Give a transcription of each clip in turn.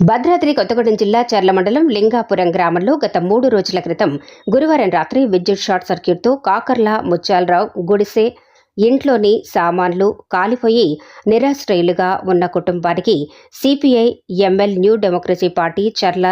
భద్రాద్రి కొత్తగూడెం జిల్లా చర్ల మండలం లింగాపురం గ్రామంలో గత మూడు రోజుల క్రితం గురువారం రాత్రి విద్యుత్ షార్ట్ సర్క్యూట్తో కాకర్ల ముత్యాలరావు గుడిసె ఇంట్లోని సామాన్లు కాలిపోయి నిరాశ్రయులుగా ఉన్న కుటుంబానికి CPI ML new democracy party Charla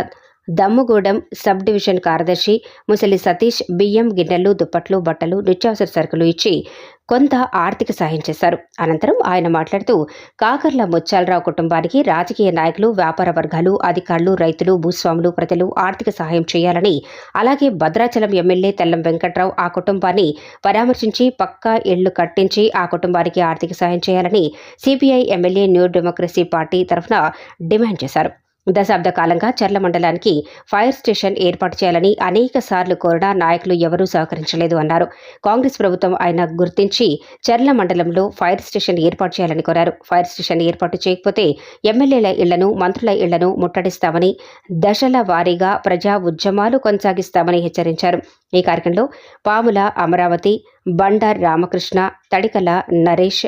Dammugudem sub division కార్యదర్శి ముసలి సతీష్ బియ్యం గిన్నెలు దుప్పట్లు బట్టలు నిత్యావసర సరుకులు ఇచ్చి కొంత ఆర్థిక సాయం చేశారు. అనంతరం ఆయన మాట్లాడుతూ కాకర్ల ముత్యాలరావు కుటుంబానికి రాజకీయ నాయకులు వ్యాపార వర్గాలు అధికారులు రైతులు భూస్వాములు ప్రజలు ఆర్థిక సహాయం చేయాలని అలాగే భద్రాచలం ఎమ్మెల్యే తెల్లం వెంకట్రావు ఆ కుటుంబాన్ని పరామర్శించి పక్కా ఇళ్ళు కట్టించి ఆ కుటుంబానికి ఆర్థిక సహాయం చేయాలని CPI MLA new democracy party తరఫున డిమాండ్ చేశారు. దశాబ్ద కాలంగా చర్ల మండలానికి ఫైర్ స్టేషన్ ఏర్పాటు చేయాలని అనేక సార్లు కోరినా నాయకులు ఎవరూ సహకరించలేదు అన్నారు. కాంగ్రెస్ ప్రభుత్వం ఆయన గుర్తించి చర్ల మండలంలో ఫైర్ స్టేషన్ ఏర్పాటు చేయాలని కోరారు. ఫైర్ స్టేషన్ ఏర్పాటు చేయకపోతే ఎమ్మెల్యేల ఇళ్ళను మంత్రుల ఇళ్ళను ముట్టడిస్తామని దశల వారీగా ప్రజా ఉద్యమాలు కొనసాగిస్తామని హెచ్చరించారు. ఈ కార్యక్రమంలో పాముల అమరావతి బండార్ రామకృష్ణ తడికల నరేష్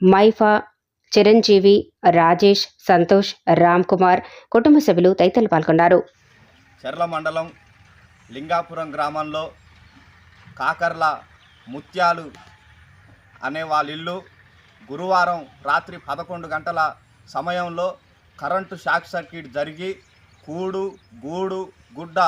మైఫా చిరంజీవి రాజేష్ సంతోష్ రామ్ కుమార్ కుటుంబ సభ్యులు తదితరులు పాల్గొన్నారు. చెర్ల మండలం లింగాపురం గ్రామంలో కాకర్ల ముత్యాలు అనే వాళ్ళ ఇల్లు గురువారం రాత్రి పదకొండు గంటల సమయంలో కరెంటు షాక్ సర్క్యూట్ జరిగి కూడు గూడు గుడ్డ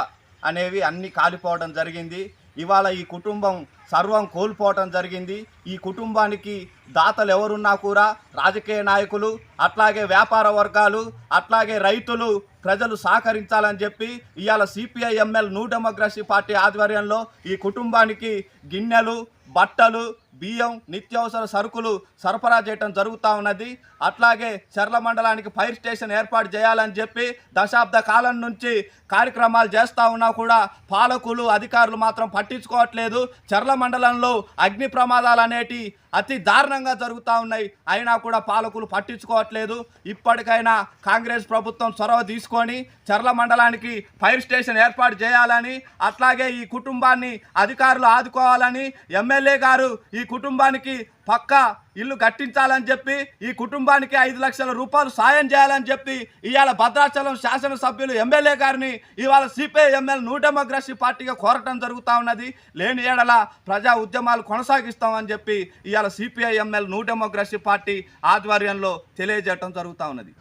అనేవి అన్నీ కాలిపోవడం జరిగింది. ఇవాళ ఈ కుటుంబం సర్వం కోల్పోవటం జరిగింది. ఈ కుటుంబానికి దాతలు ఎవరున్నా కూడా రాజకీయ నాయకులు అట్లాగే వ్యాపార వర్గాలు అట్లాగే రైతులు ప్రజలు సహకరించాలని చెప్పి ఇవాళ CPI ML new democracy party ఆధ్వర్యంలో ఈ కుటుంబానికి గిన్నెలు బట్టలు బియ్యం నిత్యావసర సరుకులు సరఫరా చేయటం జరుగుతూ ఉన్నది. అట్లాగే చర్ల మండలానికి ఫైర్ స్టేషన్ ఏర్పాటు చేయాలని చెప్పి దశాబ్ద కాలం నుంచి కార్యక్రమాలు చేస్తూ ఉన్నా కూడా పాలకులు అధికారులు మాత్రం పట్టించుకోవట్లేదు. చర్ల మండలంలో అగ్ని ప్రమాదాలు అనేటి అతి దారుణంగా జరుగుతూ ఉన్నాయి. అయినా కూడా పాలకులు పట్టించుకోవట్లేదు. ఇప్పటికైనా కాంగ్రెస్ ప్రభుత్వం చొరవ తీసుకొని చర్ల మండలానికి ఫైర్ స్టేషన్ ఏర్పాటు చేయాలని అట్లాగే ఈ కుటుంబాన్ని అధికారులు ఆదుకోవాలని ఎమ్మెల్యే గారు ఈ కుటుంబానికి పక్కా ఇల్లు కట్టించాలని చెప్పి ఈ కుటుంబానికి ఐదు లక్షల రూపాయలు సాయం చేయాలని చెప్పి ఇవాళ భద్రాచలం శాసనసభ్యులు ఎమ్మెల్యే గారిని ఇవాళ సిపిఐ ఎమ్మెల్యే న్యూ డెమోక్రసీ పార్టీగా కోరటం జరుగుతూ ఉన్నది. లేని ఏడల ప్రజా ఉద్యమాలు కొనసాగిస్తామని చెప్పి ఇవాళ CPI MLA new democracy party ఆధ్వర్యంలో తెలియజేయటం జరుగుతూ ఉన్నది.